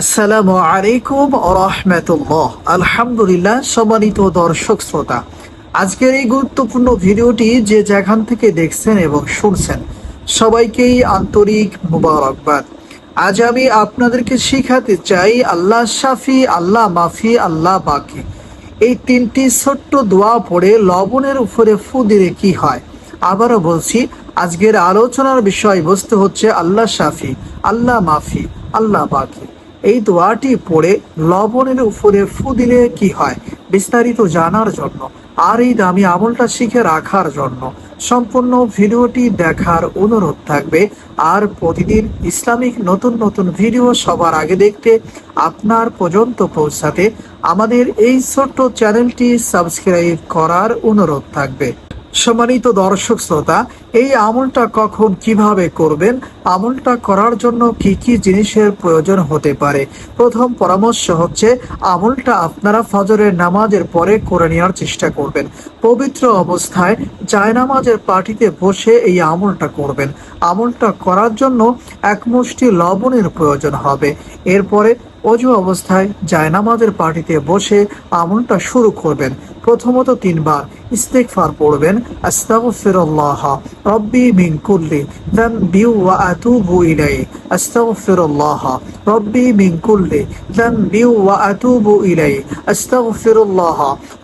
আসসালামু আলাইকুম রহমতুল্লাহ। আলহামদুলিল্লাহ, সম্মানিত দর্শক শ্রোতা, আজকের এই গুরুত্বপূর্ণ ভিডিওটি যে যেখান থেকে দেখছেন এবং শুনছেন, সবাইকেই আন্তরিক মুবারকবাদ। আজ আমি আপনাদেরকে শিখাতে চাই, আল্লাহ শাফি, আল্লাহ মাফি, আল্লাহ বাকি এই তিনটি ছোট্ট দোয়া পড়ে লবণের উপরে ফু দিলে কি হয়? আবারও বলছি, আজকের আলোচনার বিষয়বস্তু হচ্ছে আল্লাহ শাফি, আল্লাহ মাফি, আল্লাহ বাকি এই দোয়াটি পড়ে লবণের উপরে ফু দিলে কি হয়? বিস্তারিত জানার জন্য আর এই দামি আমলটা শিখে রাখার জন্য সম্পূর্ণ ভিডিওটি দেখার অনুরোধ থাকবে। আর প্রতিদিন ইসলামিক নতুন নতুন ভিডিও সবার আগে দেখতে আপনার পর্যন্ত পৌঁছাতে আমাদের এই ছোট্ট চ্যানেলটি সাবস্ক্রাইব করার অনুরোধ থাকবে। সম্মানিত দর্শক শ্রোতা, এই আমলটা কখন কীভাবে করবেন? আমলটা করার জন্য কি কি জিনিসের প্রয়োজন হতে পারে? প্রথম পরামর্শ হচ্ছে, আমলটা আপনারা ফজরের নামাজের পরে করে নেওয়ার চেষ্টা করবেন। পবিত্র অবস্থায় জায়নামাজের পার্টিতে বসে এই আমলটা করবেন। আমলটা করার জন্য এক মুষ্টি লবণের প্রয়োজন হবে। এরপরে অজু অবস্থায় জায়নামাজের পার্টিতে বসে আমলটা শুরু করবেন। প্রথমত তিনবার। ইস্তেকফার পড়বেন, আস্তাগফিরুল্লাহ, রব্বি মিন কুল্লি যানবি ওয়া আতুবু ইলাইহি, আস্তাগফিরুল্লাহ, রব্বি মিন কুল্লি যানবি ওয়া আতুবু ইলাইহি, আস্তাগফিরুল্লাহ,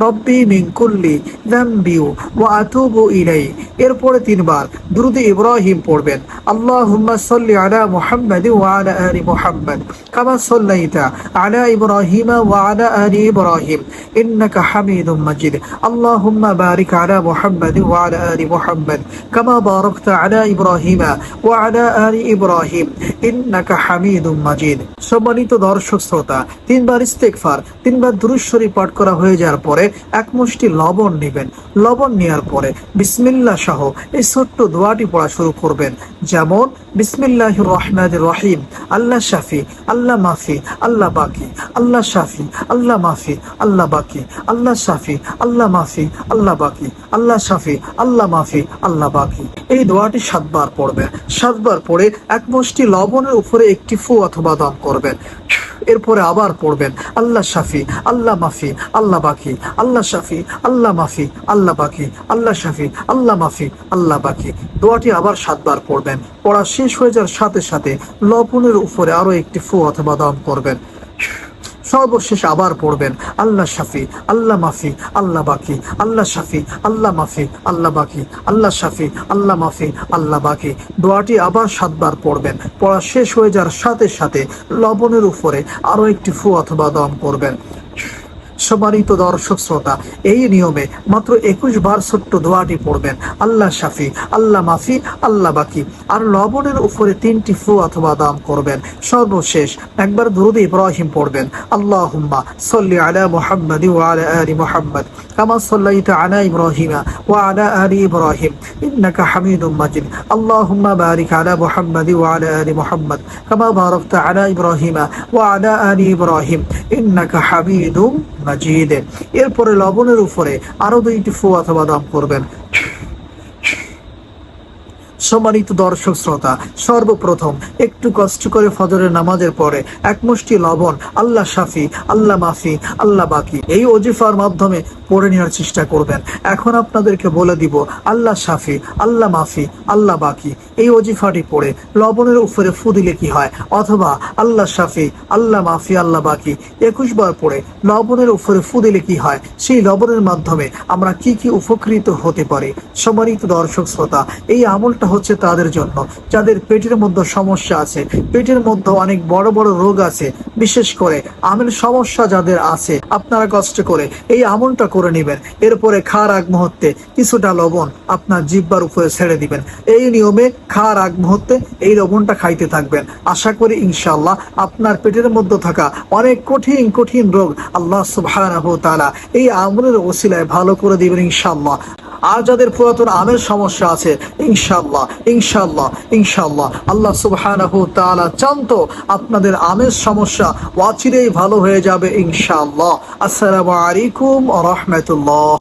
রব্বি মিন কুল্লি যানবি ওয়া আতুবু ইলাইহি। এরপরে তিনবার দুরুদ ইব্রাহিম পড়বেন, আল্লাহুম্মা সাল্লি আলা মুহাম্মাদ ওয়া আলা আলি মুহাম্মাদ, কামা সাল্লাইতা আলা ইব্রাহিম ওয়া আলা আলি ইব্রাহিম, ইন্নাকা হামিদুম মাজিদ। আল্লাহুম্মা বারিক আলা মুহাম্মাদ ওয়া আলা আলি মুহাম্মাদ কামা বারাকতা আলা ইব্রাহিম ওয়া আলা আলি ইব্রাহিম ইন্নাকা সম্মানিত দর্শক শ্রোতা, তিনবার ইস্তেগফার, তিনবার দুরূদ শরীফ পাঠ করা হয়ে যাওয়ার পরে এক মুষ্টি লবণ নেবেন। লবণ নেওয়ার পরে বিসমিল্লাহ সহ এই ছোট্ট দোয়াটি পড়া শুরু করবেন। যেমন বিসমিল্লাহ রহমান রহিম, আল্লাহ শাফি, আল্লাহ মাফি, আল্লাহ বাকি, আল্লাহ শাফি, আল্লাহ মাফি, আল্লাহ বাকি, আল্লাহ শাফি, আল্লাহ মাফি, আল্লাহ বাকি আল্লাহ শাফি, আল্লাহ মাফি, আল্লাহ বাকি এই দোয়াটি সাতবার পড়বেন। সাতবার পড়ে এক মুষ্টি লবণের উপরে একটি ফু অথবা দম করবেন। এরপরে আবার পড়বেন, আল্লাহ শাফি, আল্লাহ মাফি, আল্লাহ বাকি আল্লাহ শাফি, আল্লাহ মাফি, আল্লাহ বাকি আল্লাহ শাফি, আল্লাহ মাফি, আল্লাহ বাকি দোয়াটি আবার সাতবার পড়বেন। পড়া শেষ হয়ে যাওয়ার সাথে সাথে লবণের উপরে আরও একটি ফু অথবা দম করবেন। সর্বশেষ আবার পড়বেন, আল্লাহ শাফি, আল্লাহ মাফি, আল্লাহ বাকি, আল্লাহ শাফি, আল্লাহ মাফি, আল্লাহ বাকি, আল্লাহ শাফি, আল্লাহ মাফি, আল্লাহ বাকি। দোয়াটি আবার সাতবার পড়বেন, পড়া শেষ হয়ে যাওয়ার সাথে সাথে লবণের উপরে আরও একটি ফু অথবা দম করবেন। সম্মানিত দর্শক শ্রোতা, এই নিয়মে মাত্র একুশ বার ছোট্ট দোয়াটি পড়বেন। আল্লাহ শাফি, আল্লাহ মাফি, আল্লাহ বাকি। আর লবণের উপরে তিনটি ফু অথবা দাম করবেন। সর্বশেষ একবার দুরুদ ইব্রাহিম পড়বেন। আল্লাহ হুম্মা সল্লি আলা মুহাম্মদ আলা কামা সাল্লাইতা আলা ইব্রাহিম আলা ইব্রাহিম, ইন্নাকা হামিদুম মাজিদ। আল্লাহুম্মা বারিক আলা ওয়া আলা আলি মুহাম্মদ, কামা বারাকতা আলা ইব্রাহিম ওয়া আলা আলি ইব্রাহিম, ইন্নাকা হামিদুম মাজিদ এরপরে লবণের উপরে আরও দুইটি ফু অথবা দাম করবেন। সম্মানিত দর্শক শ্রোতা, সর্বপ্রথম একটু কষ্ট করে ফজরের নামাজের পরে এক মুষ্টি লবণ, আল্লাহ শাফি, আল্লাহ মাফি, আল্লাহ বাকি, এই অজিফার মাধ্যমে পড়ে নেওয়ার চেষ্টা করবেন। এখন আপনাদেরকে বলে দিব, আল্লাহ শাফি, আল্লাহ মাফি, আল্লাহ বাকি, এই অজিফাটি পড়ে লবণের উপরে ফু দিলে কি হয়? অথবা আল্লাহ শাফি, আল্লাহ মাফি, আল্লাহ বাকি, একুশ বার পড়ে লবণের উপরে ফু দিলে কি হয়? সেই লবণের মাধ্যমে আমরা কি কি উপকৃত হতে পারি? সম্মানিত দর্শক শ্রোতা, এই আমলটা হচ্ছে তাদের জন্য, যাদের পেটের মধ্যে সমস্যা আছে, পেটের মধ্যে অনেক বড় বড় রোগ আছে, বিশেষ করে আমের সমস্যা যাদের আছে, আপনারা কষ্ট করে এই আমলটা করে নেবেন। এরপরে খাওয়ার আগ মুহূর্তে কিছুটা লবণ আপনার জিব্বার উপরে ছেড়ে দিবেন। এই নিয়মে খাওয়ার আগ মুহূর্তে এই লবণটা খাইতে থাকবেন। আশা করি ইনশাআল্লাহ আপনার পেটের মধ্যে থাকা অনেক কঠিন কঠিন রোগ আল্লাহ তাআলা এই আমলের ওসিলায় ভালো করে দিবেন ইনশাআল্লাহ। আর যাদের পুরাতন আমের সমস্যা আছে ইনশাল্লাহ ইনশাল্লাহ ইনশাল্লাহ আল্লাহ সুবহানাহু তাআলা চান তো আপনাদের আমের সমস্যা ওয়াচিরেই ভালো হয়ে যাবে ইনশাল্লাহ আসসালামু আলাইকুম রাহমাতুল্লাহ।